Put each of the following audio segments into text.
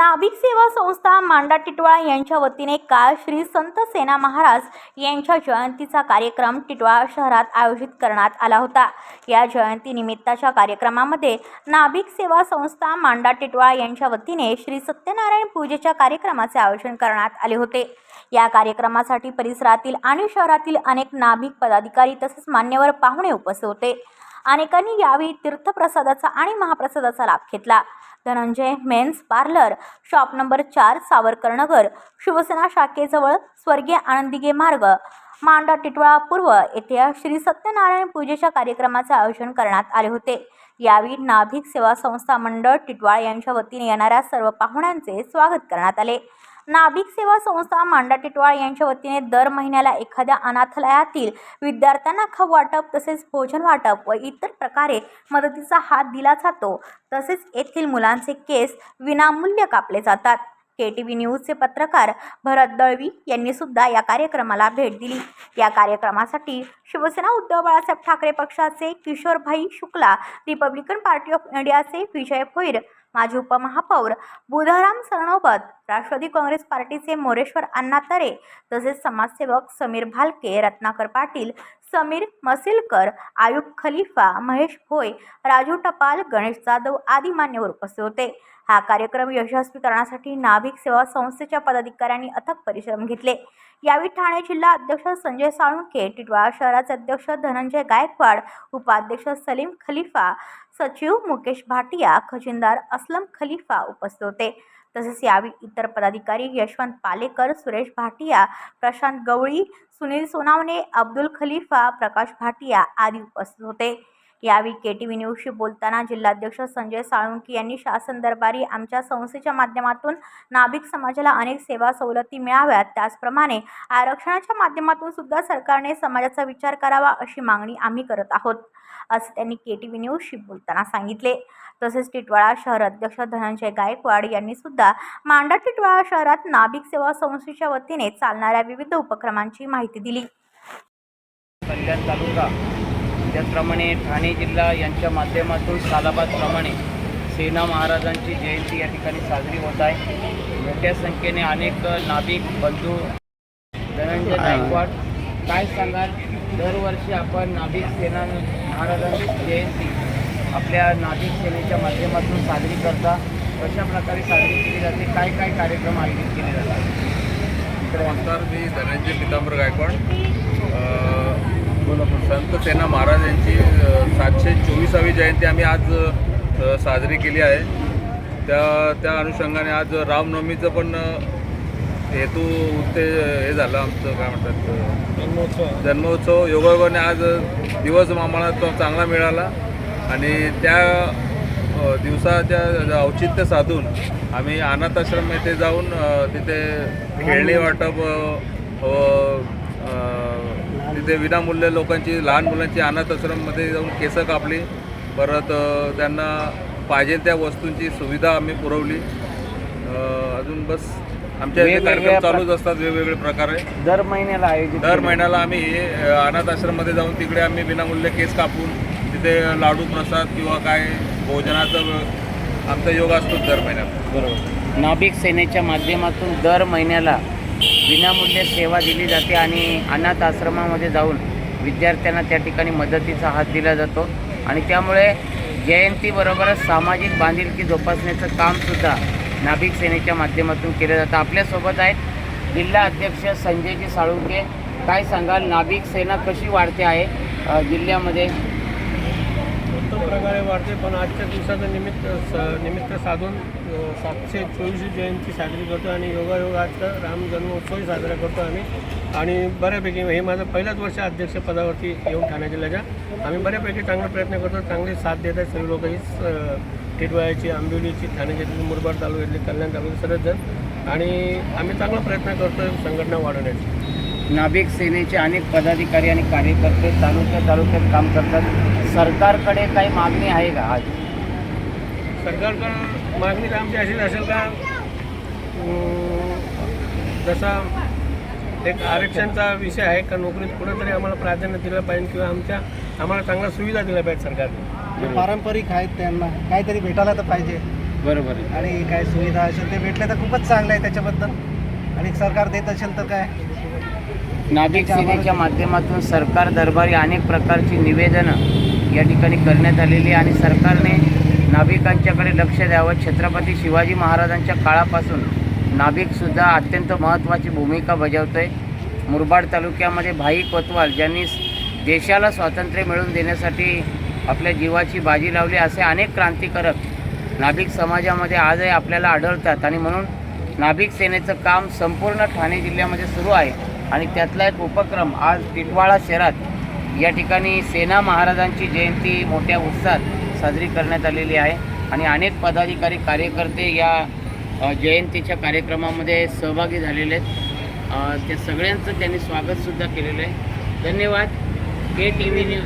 नाभिक सेवा संस्था मांडा टिटवाळा यांच्या वतीने काल श्री संत सेना महाराज यांच्या जयंतीचा कार्यक्रम टिटवाळा शहरात आयोजित करण्यात आला होता. या जयंती निमित्ताच्या कार्यक्रमामध्ये नाभिक सेवा संस्था मांडा टिटवाळा यांच्या वतीने श्री सत्यनारायण पूजेच्या कार्यक्रमाचे आयोजन करण्यात आले होते. या कार्यक्रमासाठी परिसरातील आणि शहरातील अनेक नाभिक पदाधिकारी तसेच मान्यवर पाहुणे उपस्थित होते. अनेकांनी यावेळी तीर्थप्रसादाचा आणि महाप्रसादाचा लाभ घेतला. Dhananjay men's parlour shop number चार सावरकर नगर शिवसेना शाखेजवळ स्वर्गीय आनंदिगे मार्ग मांडा टिटवाळा पूर्व येथे श्री सत्यनारायण पूजेच्या कार्यक्रमाचे आयोजन करण्यात आले होते. यावेळी नाभिक सेवा संस्था मंडळ टिटवाळ यांच्या वतीने येणाऱ्या सर्व पाहुण्यांचे स्वागत करण्यात आले. नाभिक सेवा संस्था मांडा टिटवाळ यांच्या वतीने दर महिन्याला एखाद्या अनाथालयातील विद्यार्थ्यांना खाऊ वाटप तसेच भोजन वाटप व इतर प्रकारे मदतीचा हात दिला जातो. तसेच येथील मुलांचे केस विनामूल्य कापले जातात. के टी व्ही न्यूजचे पत्रकार भरत दळवी यांनी सुद्धा या कार्यक्रमाला भेट दिली. या कार्यक्रमासाठी शिवसेना उद्धव बाळासाहेब ठाकरे पक्षाचे Kishorbhai Shukla Republican Party of इंडियाचे विजय भोईर माजी उपमहापौर बुधाराम सरणोबत राष्ट्रवादी काँग्रेस पार्टीचे मोरेश्वर अण्णा तरे तसेच समाजसेवक समीर भालके रत्नाकर पाटील समीर मसिलकर आयुब खलिफा महेश भोय राजू टपाल गणेश जाधव आदी मान्यवर उपस्थित होते. हा कार्यक्रम यशस्वी करण्यासाठी नाभिक सेवा संस्थेच्या पदाधिकाऱ्यांनी अथक परिश्रम घेतले. यावेळी ठाणे जिल्हा अध्यक्ष संजय साळुंखे टिटवाळा शहराचे अध्यक्ष धनंजय गायकवाड उपाध्यक्ष सलीम खलिफा सचिव मुकेश भाटिया खजिनदार असलम खलिफा उपस्थित होते. तसेच यावेळी इतर पदाधिकारी यशवंत पालेकर सुरेश भाटिया प्रशांत गवळी सुनील सोनावणे अब्दुल खलिफा प्रकाश भाटिया आदी उपस्थित होते. यावेळी के टी व्ही न्यूजशी बोलताना जिल्हाध्यक्ष संजय साळुंकी यांनी शासन दरबारी आमच्या संस्थेच्या माध्यमातून नाभिक समाजाला अनेक सेवा सवलती मिळाव्यात. त्याचप्रमाणे आरक्षणाच्या माध्यमातून सुद्धा सरकारने समाजाचा विचार करावा अशी मागणी आम्ही करत आहोत असं त्यांनी के टी व्ही न्यूजशी बोलताना सांगितले. तसेच टिटवाळा शहर अध्यक्ष धनंजय गायकवाड यांनी सुद्धा मांडा टिटवाळा शहरात नाभिक सेवा संस्थेच्या वतीने चालणाऱ्या विविध उपक्रमांची माहिती दिली. कल्याण तालुका त्याचप्रमाणे ठाणे जिल्हा यांच्या माध्यमातून सालाबादप्रमाणे सेना महाराजांची जयंती या ठिकाणी साजरी होत आहे. मोठ्या संख्येने अनेक नाभिक बंधू धनंजय गायकवाड काय सांगाल? दरवर्षी आपण नाभिक सेना महाराजांची जयंती आपल्या नाभिक सेनेच्या माध्यमातून साजरी करता. कशा प्रकारे साजरी केली जाते? काय काय कार्यक्रम आयोजित केले जातात? नमस्कार मी धनंजय पितांबर गायकवाड. संत सेना महाराज यांची सातशे चोवीसावी जयंती आम्ही आज साजरी केली आहे. त्या त्या अनुषंगाने आज रामनवमीचं पण हेतू ते हे झालं आमचं काय म्हणतात अ, जन्मोत्सव. योगायोगाने आज दिवस आम्हाला तो चांगला मिळाला. आणि त्या दिवसाच्या औचित्य साधून आम्ही अनाथ आश्रम येथे जाऊन तिथे खेळणी वाटप तिथे विनामूल्य लोकांची लहान मुलांची अनाथ आश्रममध्ये जाऊन केसं कापली. परत त्यांना पाहिजे त्या वस्तूंची सुविधा आम्ही पुरवली. अजून बस आमच्या इथे कार्यक्रम चालूच असतात वेगवेगळे प्रकारे. दर महिन्याला आयोजित दर महिन्याला आम्ही अनाथ आश्रममध्ये जाऊन तिकडे आम्ही विनामूल्य केस कापून तिथे लाडू प्रसाद किंवा काय भोजनाचा आमचा योग असतो दर महिन्यात बरोबर. नाभिक सेनेच्या माध्यमातून दर महिन्याला विनामूल्य सेवा दिली जाते आणि अनाथ आश्रमामध्ये जाऊन विद्यार्थ्यांना त्या ठिकाणी मदतीचा हात दिला जातो. आणि त्यामुळे जयंतीबरोबरच सामाजिक बांधिलकी जोपासण्याचं कामसुद्धा नाभिक सेनेच्या माध्यमातून केलं जातं. आपल्यासोबत आहेत जिल्हा अध्यक्ष संजयजी साळुंके काय सांगाल? नाभिक सेना कशी वाढते आहे जिल्ह्यामध्ये? उत्तम प्रकारे वाढते पण आजच्या दिवसाचं निमित्त स निमित्त साधून सातशे चोवीस जयंती साजरी करतो आणि योगायोग आजचा राम जन्मोत्सवही साजरा करतो आम्ही. आणि बऱ्यापैकी हे माझं पहिल्याच वर्ष अध्यक्षपदावरती येऊन ठाणे जिल्ह्याच्या. आम्ही बऱ्यापैकी चांगला प्रयत्न करतो. चांगली साथ देत आहेत सर्व लोक. ही टिटवाळ्याची आंबिवलीची ठाणे जिल्ह्यातील मुरबाड तालुक्यातली कल्याण तालुक्यातले सर्वच जण. आणि आम्ही चांगला प्रयत्न करतो संघटना वाढवण्याची. नाभिक सेनेचे अनेक पदाधिकारी आणि कार्यकर्ते तालुक्या तालुक्यात काम करतात. सरकारकडे काही मागणी आहे का आज? सरकारकडं मागणी तर आमची अशीच असेल का? जसा एक आरक्षणचा विषय आहे का नोकरीत कुठंतरी आम्हाला प्राधान्य दिलं पाहिजे किंवा आमच्या आम्हाला चांगल्या सुविधा दिल्या पाहिजेत सरकारने. जे पारंपरिक आहेत त्यांना काहीतरी भेटायला तर पाहिजे. बरोबर आहे. आणि काय सुविधा असेल ते भेटले तर खूपच चांगलं आहे त्याच्याबद्दल. आणि सरकार देत असेल तर काय? नाभिक सेनेच्या माध्यमातून सरकार दरबारी अनेक प्रकारची निवेदनं या ठिकाणी करण्यात आलेली आणि सरकारने नाभिकांच्याकडे लक्ष द्यावं. छत्रपती शिवाजी महाराजांच्या काळापासून नाभिकसुद्धा अत्यंत महत्त्वाची भूमिका बजावतोय. मुरबाड तालुक्यामध्ये भाई कोतवाल ज्यांनी देशाला स्वातंत्र्य मिळवून देण्यासाठी आपल्या जीवाची बाजी लावली असे अनेक क्रांतिकारक नाभिक समाजामध्ये आजही आपल्याला आढळतात आणि म्हणून नाभिक सेनेचं काम संपूर्ण ठाणे जिल्ह्यामध्ये सुरू आहे. आणि त्यातला एक उपक्रम आज टिटवाळा शहरात या ठिकाणी सेना महाराजांची जयंती मोठ्या उत्साहात साजरी करण्यात आलेली आहे. आणि अनेक पदाधिकारी कार्यकर्ते या जयंतीच्या कार्यक्रमामध्ये सहभागी झालेले आहेत. त्या सगळ्यांचं त्यांनी स्वागतसुद्धा केलेलं आहे. धन्यवाद. के टी व्ही न्यूज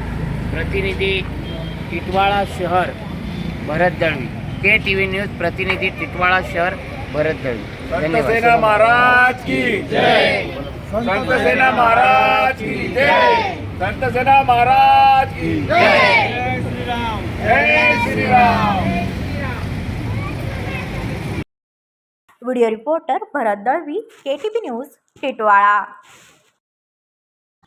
प्रतिनिधी टिटवाळा शहर Bharat Dalvi K T V news प्रतिनिधी टिटवाळा शहर भरत दळवी धन्यवाद महाराज की जय. संत सेना महाराज की जय। संत सेना महाराज की जय। जय Shriram. Video reporter Bharat Dalvi K T V news Titwala.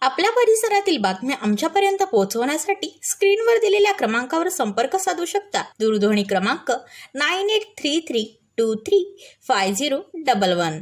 आपल्या परिसरातील बातम्या आमच्यापर्यंत पोहोचवण्यासाठी स्क्रीनवर दिलेल्या क्रमांकावर संपर्क साधू शकता. दूरध्वनी क्रमांक nine eight three three two three five zero double one.